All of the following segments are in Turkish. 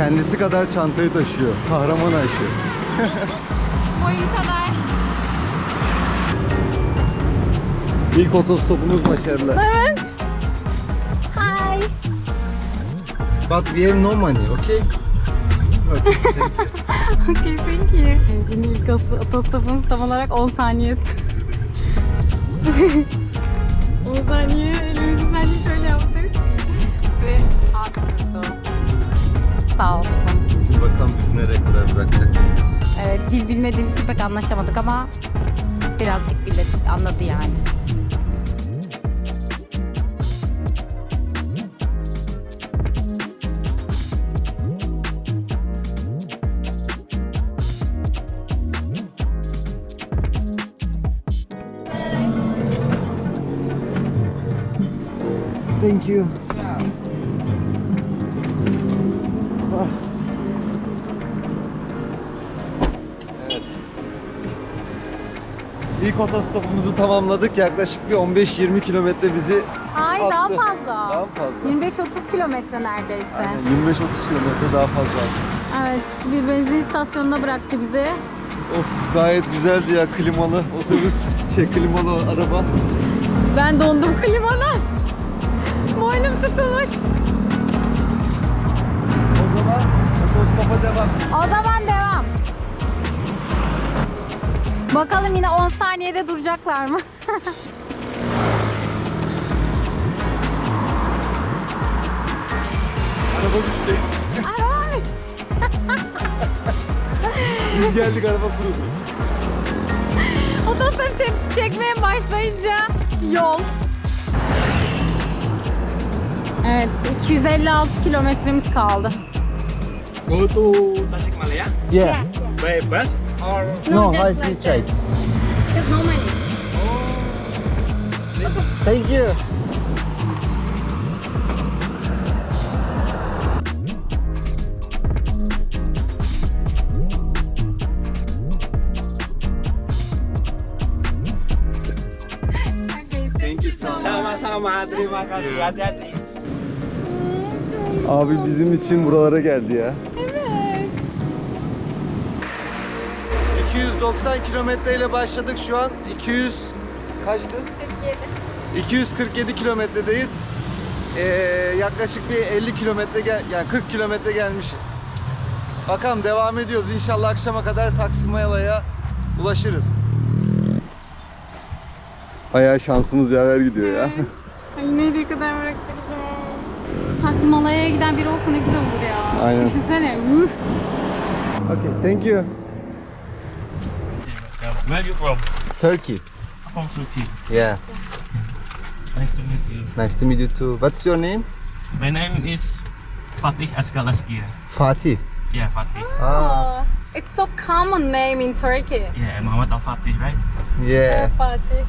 kendisi kadar çantayı taşıyor. Kahraman Ayşe. Boyum kadar. İlk otostopumuz başarılı. Evet. Hi. But we have no money, okay? Okay, thank you. Okay, thank you. Şimdi ilk os- otostopumuz tam olarak 10 saniye. 10 saniye elimizi sadece şöyle yaptık. Ve attık. Sağ olsun. Şimdi bakalım bizi nereye kadar bırakacak. Evet, dil bilmediğimiz için pek anlaşamadık ama birazcık bildik, anladı yani. Thank you. İlk otostopumuzu tamamladık. Yaklaşık bir 15-20 kilometre bizi Ay daha Attı. fazla. daha fazla. 25-30 kilometre neredeyse. Aynen 25-30 kilometre daha fazla. Evet, bir benzin istasyonuna bıraktı bizi. Of gayet güzeldi ya klimalı otobüs. Şey klimalı araba. Ben dondum klimana. Boynum tutulmuş. O zaman otostopa devam. O zaman devam. Bakalım yine 10 saniyede duracaklar mı? Araba düştü. Ay! Biz geldik araba kurudu. Otostop çek çekmeye başlayınca yol. Evet, 256 kilometremiz kaldı. Go to Tasikmalaya Yeah. by bus or No, just I like that. There's no money. Thank you. Thank you so much. sama-sama. Terima kasih. Hati-hati. Abi bizim için buralara geldi ya. Evet. 290 kilometre ile başladık şu an. 200 kaçtı? 247 kilometredeyiz. Ee, yaklaşık bir 50 kilometre gel yani 40 kilometre gelmişiz. Bakalım devam ediyoruz. İnşallah akşama kadar Taksim Mayala'ya ulaşırız. Bayağı şansımız yaver gidiyor ya. Ay nereye kadar bırakacağım? Tasmalaya'ya giden biri olsa ne güzel olur ya. Aynen. Düşünsene. Üh. okay, thank you. Where you from? Turkey. From Turkey. Yeah. Nice to meet you. Nice to meet you too. What's your name? My name is Fatih Askalaski. Fatih. Yeah, Fatih. Ah, It's so common name in Turkey. Yeah, Muhammad Al Fatih, right? yeah. Fatih.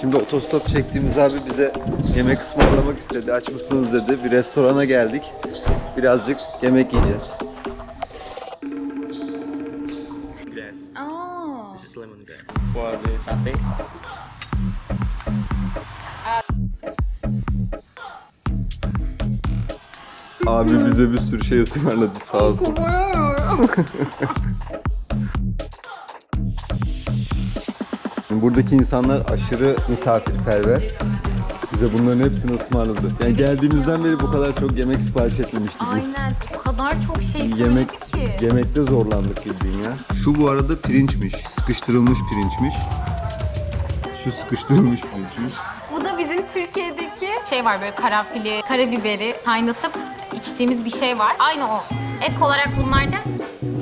Şimdi otostop çektiğimiz abi bize yemek ısmarlamak istedi. Aç mısınız dedi. Bir restorana geldik. Birazcık yemek yiyeceğiz. Satay. Abi bize bir sürü şey ısmarladı sağ olsun. Buradaki insanlar aşırı misafirperver. Bize bunların hepsini ısmarladı. Yani geldiğimizden beri bu kadar çok yemek sipariş etmemiştik biz. Aynen. O kadar çok şey Yemek, söyledi ki. yemekte zorlandık bildiğin ya. Şu bu arada pirinçmiş. Sıkıştırılmış pirinçmiş. Şu sıkıştırılmış pirinçmiş. Bu da bizim Türkiye'deki şey var böyle karanfili, karabiberi kaynatıp içtiğimiz bir şey var. Aynı o. Ek olarak bunlar da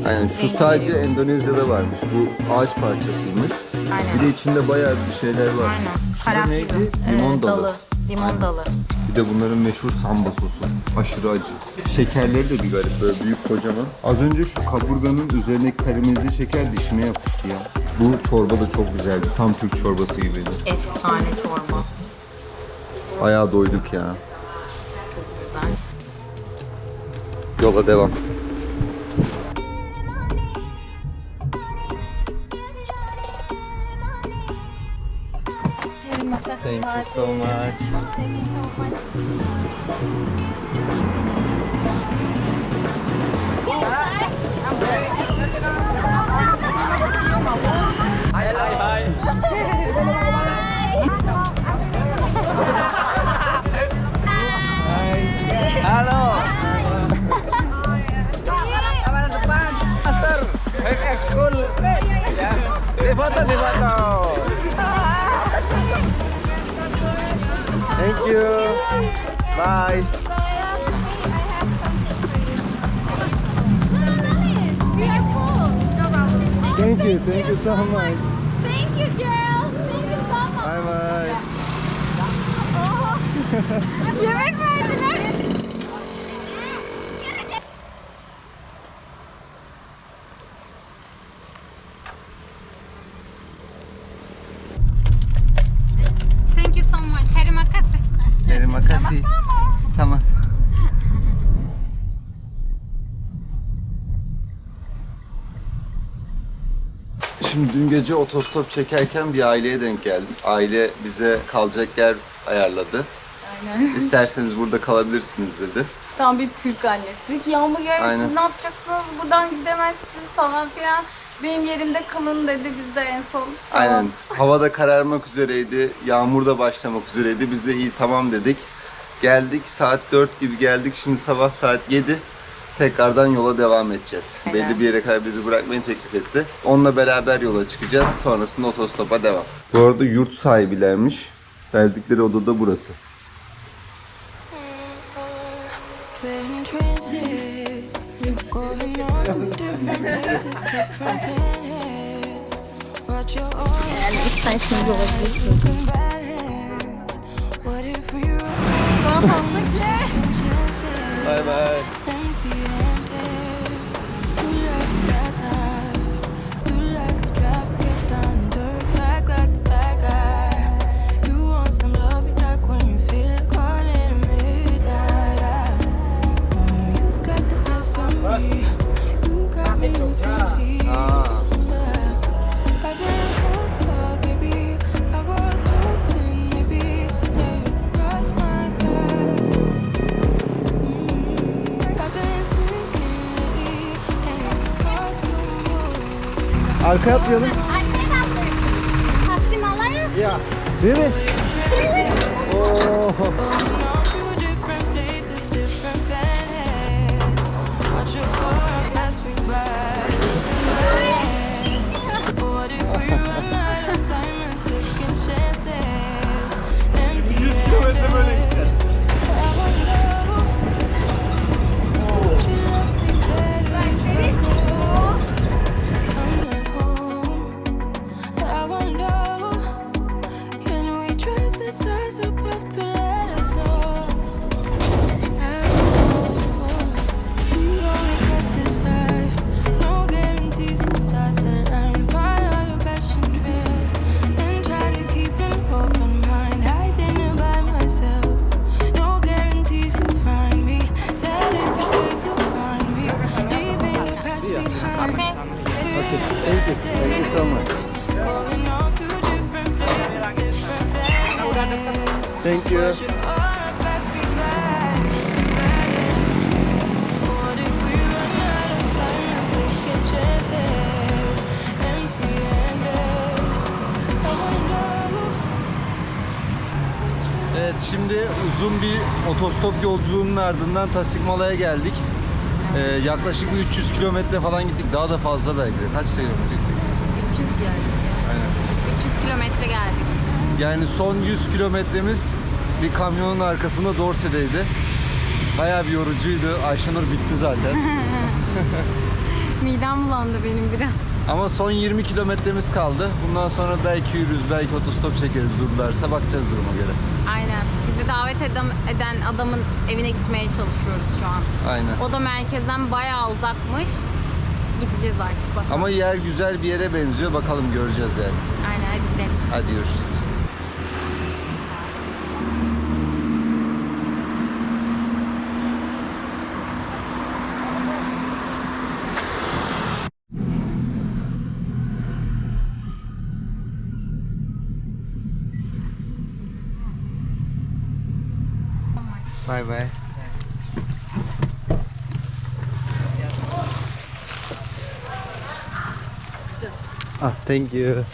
Aynen şu Rengi sadece veriyor. Endonezya'da varmış. Bu ağaç parçasıymış. Aynen. Bir de içinde bayağı bir şeyler var. Aynen. Karanfil. neydi? Ee, Limon dalı. dalı. Limon dalı. Bir de bunların meşhur samba sosu. Aşırı acı. Şekerleri de bir garip böyle büyük kocaman. Az önce şu kaburganın üzerindeki karamelize şeker dişime yapıştı ya. Bu çorba da çok güzeldi. Tam Türk çorbası gibiydi. Efsane çorba. Bayağı doyduk ya. Güzel. Yola devam. Terima kasih. Thank you so much. You. Bye. We are full. Thank you. Thank you so much. Thank you, girl. Thank you so much. Bye bye. Terima kasih. Sama. Şimdi dün gece otostop çekerken bir aileye denk geldik. Aile bize kalacak yer ayarladı. Aynen. İsterseniz burada kalabilirsiniz dedi. Tam bir Türk annesi. Dedi ki yağmur yağıyor Aynen. siz ne yapacaksınız buradan gidemezsiniz falan filan. Benim yerimde kalın dedi biz de en son. Tamam. Aynen. Havada kararmak üzereydi. Yağmur da başlamak üzereydi. Biz de iyi tamam dedik. Geldik. Saat 4 gibi geldik. Şimdi sabah saat 7. Tekrardan yola devam edeceğiz. Aynen. Belli bir yere kadar bizi bırakmayı teklif etti. Onunla beraber yola çıkacağız. Sonrasında otostopa devam. Bu arada yurt sahibilermiş. Verdikleri oda da burası. Different places, different planets. But you're always losing balance. What if we were second? Bye bye. Move. Arkaya atlayalım. Taksimalaya. Nereye? Oo. Behind. Thank you. Thank you so much. Thank you. Evet şimdi uzun bir otostop yolculuğunun ardından Tasikmala'ya geldik. Ee, yaklaşık bir 300 kilometre falan gittik. Daha da fazla belki de. Kaç kilometre? 300 yani. 300 kilometre geldik. Yani son 100 kilometremiz bir kamyonun arkasında Dorse'deydi. Bayağı bir yorucuydu. Ayşenur bitti zaten. Midem bulandı benim biraz. Ama son 20 kilometremiz kaldı. Bundan sonra belki yürürüz, belki otostop çekeriz dururlarsa bakacağız duruma göre. Aynen. Davet edem- eden adamın evine gitmeye çalışıyoruz şu an. Aynen. O da merkezden bayağı uzakmış. Gideceğiz artık bakalım. Ama yer güzel bir yere benziyor. Bakalım göreceğiz yani. Aynen hadi gidelim. Hadi görüşürüz. Bye bye. Ah, thank you.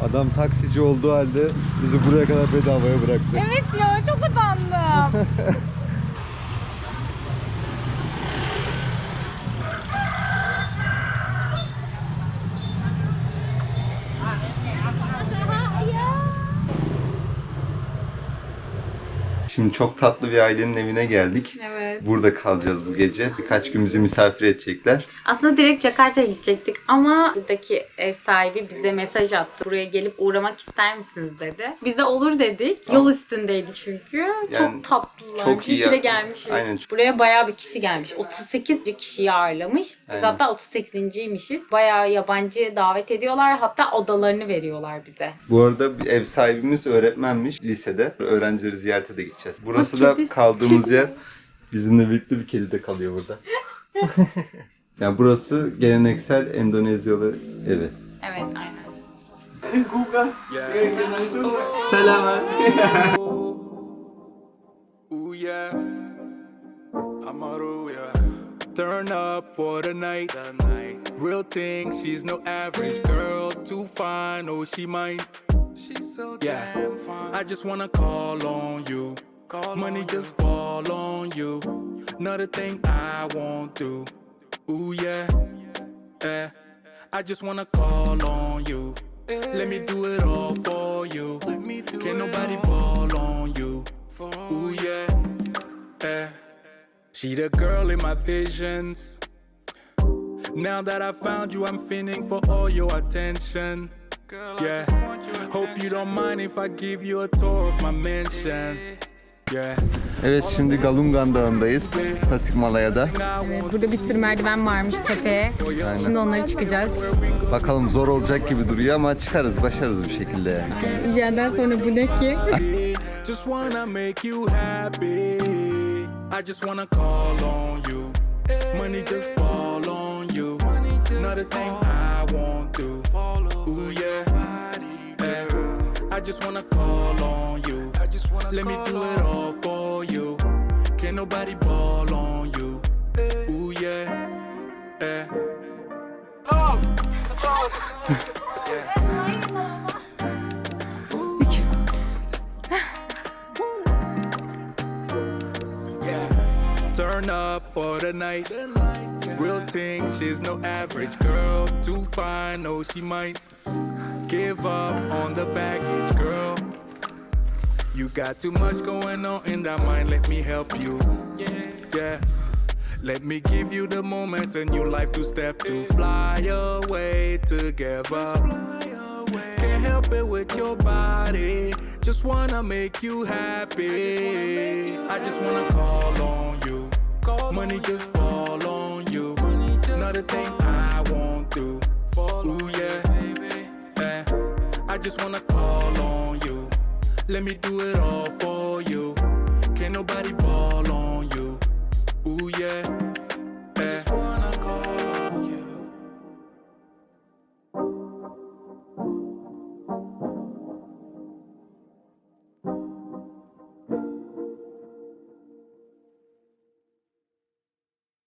Adam taksici olduğu halde bizi buraya kadar bedavaya bıraktı. Evet ya çok utandım. Şimdi çok tatlı bir ailenin evine geldik. Evet. Burada kalacağız bu gece. Birkaç gün bizi misafir edecekler. Aslında direkt Jakarta'ya gidecektik ama buradaki ev sahibi bize mesaj attı. Buraya gelip uğramak ister misiniz dedi. Biz de olur dedik. Yol üstündeydi çünkü. Yani çok tatlılar. çok iyi İyi de gelmişiz. Aynen. Buraya bayağı bir kişi gelmiş. 38 kişiyi ağırlamış. Biz Aynen. hatta 38.ymişiz. Bayağı yabancı davet ediyorlar. Hatta odalarını veriyorlar bize. Bu arada bir ev sahibimiz öğretmenmiş lisede. Öğrencileri ziyarete de gideceğiz. Burası da kaldığımız yer. Bizimle birlikte bir kedi de kalıyor burada. yani burası geleneksel Endonezyalı evi. Evet aynen. Ooh yeah, Amaru yeah. Turn up for the night. Real thing, she's no average girl. Too fine, oh she mine. She's so yeah. damn fine. I just wanna call on you. Money just fall on you. Another thing I won't do. Ooh yeah, yeah. I just wanna call on you. Let me do it all for you. Can't nobody ball on you. Ooh yeah, yeah. She the girl in my visions. Now that I found you, I'm feeling for all your attention. Yeah. Hope you don't mind if I give you a tour of my mansion. Yeah. Evet şimdi Galungan Dağı'ndayız. Tasikmalaya'da. Burada bir sürü merdiven varmış tepeye. Şimdi onları çıkacağız. Bakalım zor olacak gibi duruyor ama çıkarız, başarırız bir şekilde yani. Hijyenden sonra bu ne ki? Just wanna make you happy. I just wanna call on you. Money just fall on you. Another thing I won't do. Ooh yeah. I just wanna call on you. Let me do it all for you. Can't nobody ball on you. Ooh yeah. Eh. yeah. Yeah. Turn up for the night. Real thing, she's no average girl. Too fine, oh she might give up on the girl. You got too much going on in that mind. Let me help you. Yeah. Let me give you the moments in your life to step to fly away together. Can't help it with your body. Just wanna make you happy. I just wanna call on you. Money just fall on you. Another thing I won't do. Ooh yeah. yeah. I just wanna call on you. Let me do it all for